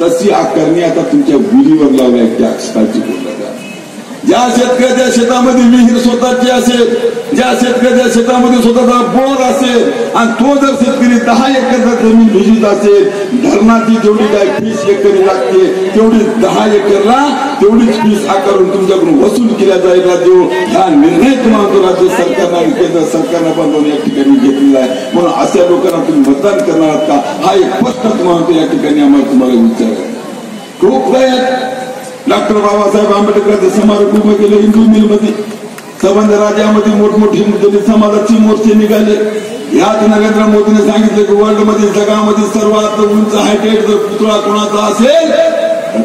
तशी आकारणी आता तुमच्या विहिरीवर लावल्या त्या काळजी करू ज्या शेतकऱ्याच्या शेतामध्ये विहीर स्वतःची असेल ज्या शेतकऱ्याच्या शेतामध्ये स्वतःचा बोर असेल आणि तो जर शेतकरी दहा एकरचा जमीन भिजत असेल धरणाची जेवढी काय फीस एकरी लागते तेवढी दहा एकरला तेवढीच फीस आकारून तुमच्याकडून वसूल केल्या जाईल देऊ. हा निर्णय तुम्हाला राज्य सरकारनं आणि केंद्र सरकारनं पण या ठिकाणी घेतलेला आहे. म्हणून अशा लोकांना तुम्ही मतदान करणार आहात का? हा एक प्रश्न तुम्हाला या ठिकाणी आम्हाला तुम्हाला विचार खूप काय डॉक्टर बाबासाहेब आंबेडकरांचे समारोप उभं केलं हिंदू मिलमध्ये. संबंध राज्यामध्ये मोठमोठे मुद्दे समाजाचे मोर्चे निघाले. यात नरेंद्र मोदीने सांगितले की वर्ल्डमध्ये जगामध्ये सर्वात उंच हायटेड जर पुतळा कोणाचा असेल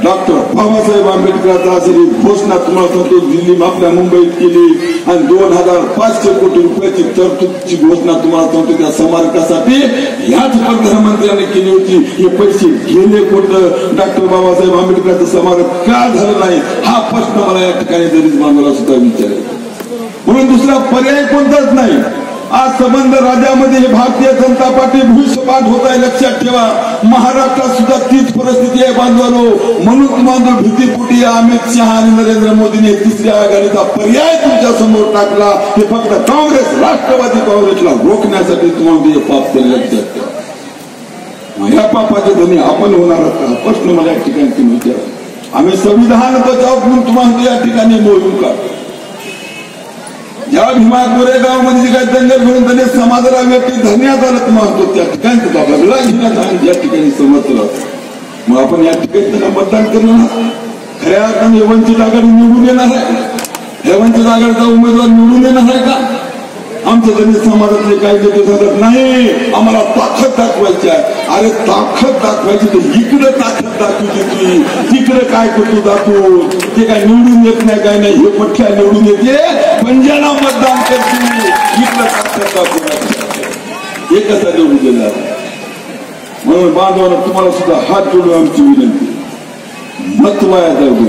डॉक्टर बाबासाहेब आंबेडकरांचा असेल घोषणा तुम्हाला सांगतो दिल्ली आपल्या मुंबईत केली. आणि दोन हजार पाचशे कोटी रुपयाची तरतूदची घोषणा तुम्हाला सांगतो त्या स्मारकासाठी. याच प्रधानमंत्र्यांनी केली होती. हे पैसे गेले कोट डॉक्टर बाबासाहेब आंबेडकरांचं स्मारक का झालं नाही? हा प्रश्न मला या ठिकाणी दरीज बांधवाला सुद्धा विचारेल म्हणून दुसरा पर्याय कोणताच नाही. आज संबंध राज्यामध्ये भारतीय जनता पार्टी भूषपाठ होत आहे लक्षात ठेवा. महाराष्ट्रात सुद्धा तीच परिस्थिती आहे बांधवानो. म्हणून तुम्हाला भीतीपुटी अमित शहा आणि नरेंद्र मोदीने तिसऱ्या आघाडीचा पर्याय तुमच्यासमोर टाकला. हे फक्त काँग्रेस राष्ट्रवादी काँग्रेसला रोखण्यासाठी तुम्हाला पाप केलं लक्षात ठेवा. या पापाचे धनी आपण होणार का? प्रश्न मला या ठिकाणी तुम्ही विचारा. आम्ही संविधान बचाव म्हणून तुम्हाला या ठिकाणी बोलू का? या भीमा कोरेगावमध्ये जे काही दंगल घडून त्याने समाजाला व्यक्ती धरण्यात आलं तुम्हाला म्हणतो. त्या ठिकाणी तुझा बदला घेण्यात या ठिकाणी समजलं. मग आपण या ठिकाणी त्यांना मतदान करणार खऱ्या अर्थाने वंचित आघाडी निवडून येणार आहे. हे वंचित आघाडीचा उमेदवार निवडून येणार आहे का? आमच्या दलित समाजातले काही नेते सांगत नाही आम्हाला ताकद दाखवायची आहे. अरे ताकद दाखवायची तर इकडे ताकद दाखवली ती तिकडे काय करतो दाखवू? ते काय निवडून येत नाही काय नाही हे पठ्ठ्या निवडून येते. पंजाला मतदान करते. इकडे ताकद दाखवू हे कसा निवडून देणार म्हणून बांधवांना तुम्हाला सुद्धा हात जोडून आमची विनंती मत वाया जाऊ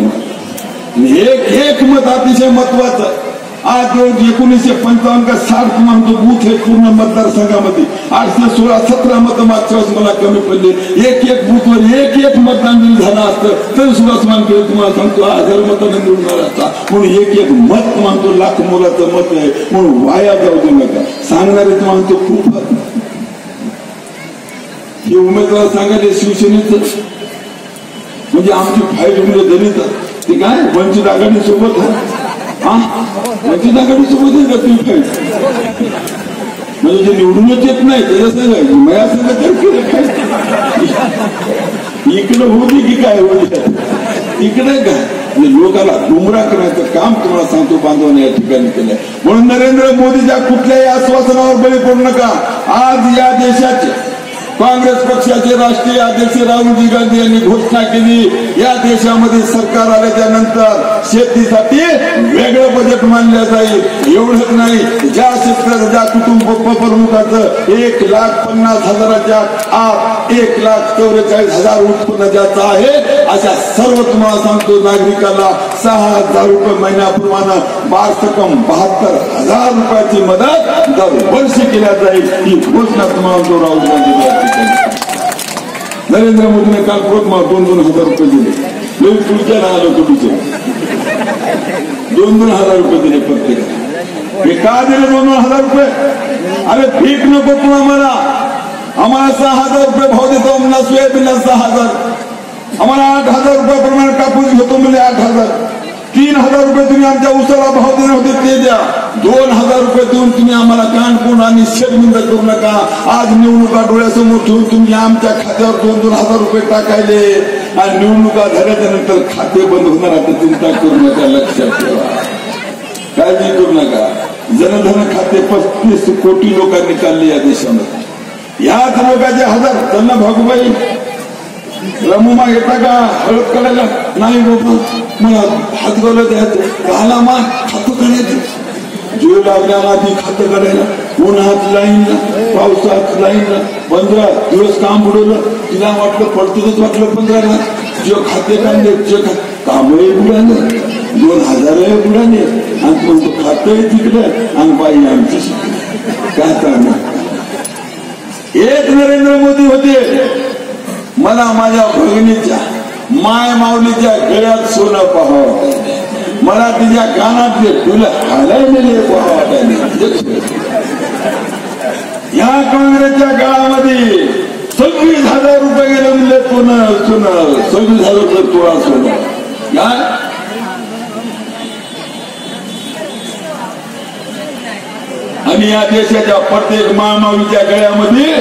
एक एक मत अतिशय महत्वाचं आज रोज एकोणीसशे पंचावन्न का साठ म्हणतो बूथ हे पूर्ण मतदारसंघामध्ये आठशे सोळा सतरा मत मागच्या वेळेस मला कमी पडले. एक एक बूथवर एक एक मतदान जरी झालं असतं तरी सुद्धा मान केलं. तुम्हाला सांगतो हजार मतांना निवडून आला असता म्हणून एक एक मत मानतो लाख मोलाचं मत आहे. म्हणून वाया जाऊ दे नका. सांगणारे तुम्हाला तो खूप हे उमेदवार सांगायचे शिवसेनेच. म्हणजे आमची फाईट म्हणजे दलित ते काय? वंचित आघाडी सोबत आहे म्हणजे जे निवडूनच येत नाही त्याच्या सांगायचं मया सांगा तर केलं काय की काय इकडे काय म्हणजे लोकांना गुमराह करायचं काम तुम्हाला सांगतो बांधवाने या ठिकाणी केलंय. म्हणून नरेंद्र मोदीच्या कुठल्याही आश्वासनावर बळी पडू नका. आज या देशाचे काँग्रेस पक्षाचे राष्ट्रीय अध्यक्ष राहुलजी गांधी यांनी घोषणा केली. या देशामध्ये सरकार आल्याच्यानंतर शेतीसाठी वेगळं बजेट मानलं जाईल. एवढंच नाही ज्या शेतकऱ्याचं ज्या कुटुंब प्रमुखाचं एक लाख पन्नास हजाराच्या आत एक लाख चौवेचाळीस हजार उत्पन्न ज्याचं आहे अशा सर्व तुम्हाला सांगतो नागरिकाला सहा हजार रुपये महिन्याप्रमाणे बारसकम बहात्तर हजार रुपयाची मदत दरवर्षी केल्या जाईल. ही घोषणा तुम्हाला तो राहुल गांधी नरेंद्र मोदीने काल मला दोन दोन हजार रुपये दिले. लोक तुमच्या राहिलो तुमचे दोन दोन हजार रुपये दिले प्रत्येक. हे का दिले दोन दोन हजार रुपये. अरे पीक नको तू आम्हाला आम्हाला सहा हजार रुपये भाव देतो. सोयाबीनला सहा हजार. आम्हाला आठ हजार रुपयाप्रमाणे कापूस घेतो म्हणजे आठ हजार. तीन हजार रुपये तुम्ही आमच्या उसाला भाव देणार होते ते द्या. दोन हजार रुपये देऊन तुम्ही आम्हाला कानपून आणि शर्मिंद करू नका. आज निवडणुका डोळ्यासमोर ठेवून तुम्ही आमच्या खात्यावर दोन दोन हजार रुपये टाकायले. आणि निवडणुका झाल्याच्यानंतर खाते बंद होणार आता चिंता करू नका लक्षात ठेवा. काळजी करू नका. जनधन खाते पस्तीस कोटी लोकांनी काढले या देशामध्ये. याच लोकांचे हजार त्यांना भागूबाई रमुमा येता का? हळद काढायला? नाही बाबा. मला हात गवलं द्यायचं घाला मा. खातं काढायचं. जीव लागल्याला ती खातं काढायला. उन्हात लाईनला पावसात लाईनला पंधरा दिवस काम बुडवलं. तिला वाटलं पडतोच वाटलं पंधरा जे खाते काढले जे कांबळे बुडाले. दोन हजार बुडाले. आणि म्हणतो खातंही तिकडं आणि बाई आमची काय करणार? एक नरेंद्र मोदी होते. मला माझ्या भगिनीच्या माय माऊलीच्या गळ्यात सोनं पाहावं. मला तिच्या कानातले फुलं हालायलेले पाहावं. या काँग्रेसच्या काळामध्ये सव्वीस हजार रुपये गेले म्हणजे सोनं सोनं सव्वीस हजार रुपये तोळा सोनं. काय आणि या देशाच्या प्रत्येक मामावीच्या गळ्यामध्ये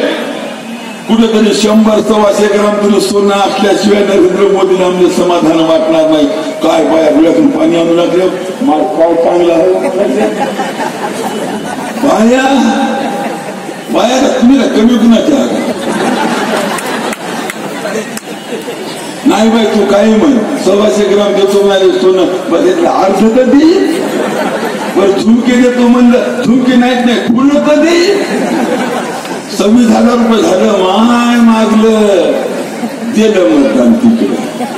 कुठेतरी शंभर सव्वाशे ग्राम तरी सोनं असल्याशिवाय नरेंद्र मोदीला म्हणजे समाधान वाटणार नाही. काय पाया आपल्याकडून पाणी आणू लागलं? माल पाव चांगला आहे? पाया पाया तुम्ही ना कमी कुणाच्या नाही बाई तू काही म्हण. सव्वाशे ग्राम देतो नाही सोनं. बस त्यातलं अर्ध तर दे. बरं झुमके देतो म्हणलं. झुमके नाहीत नाही पूर्ण तर दे. सव्वीस हजार रुपये झालं. दिलं मतदान तिकडे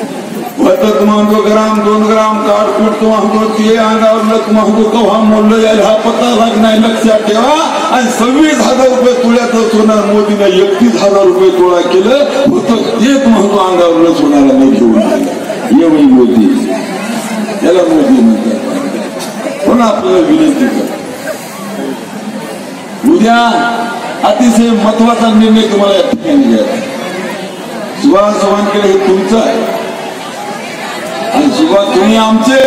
होतात म्हणतो ग्राम दोन ग्राम काढ फुट म्हणतो ते अंगावर लक म्हणतो कव्हा मोडलं जाईल हा पत्ता लागणार नाही लक्षात ठेवा आणि सव्वीस हजार रुपये तुळ्याचं सोनार मोदीनं एकतीस हजार रुपये तोळा केलं होतं एक महत्त्व अंगावर लस होणारा नाही घेऊन ये मोदी त्याला मोदी म्हणतात पण आपल्याला विनंती कर? उद्या अतिशय महत्त्वाचा निर्णय तुम्हाला या ठिकाणी घ्यायचा सुभाष केलं हे तुमचं आहे. आणि सुभाष तुम्ही आमचे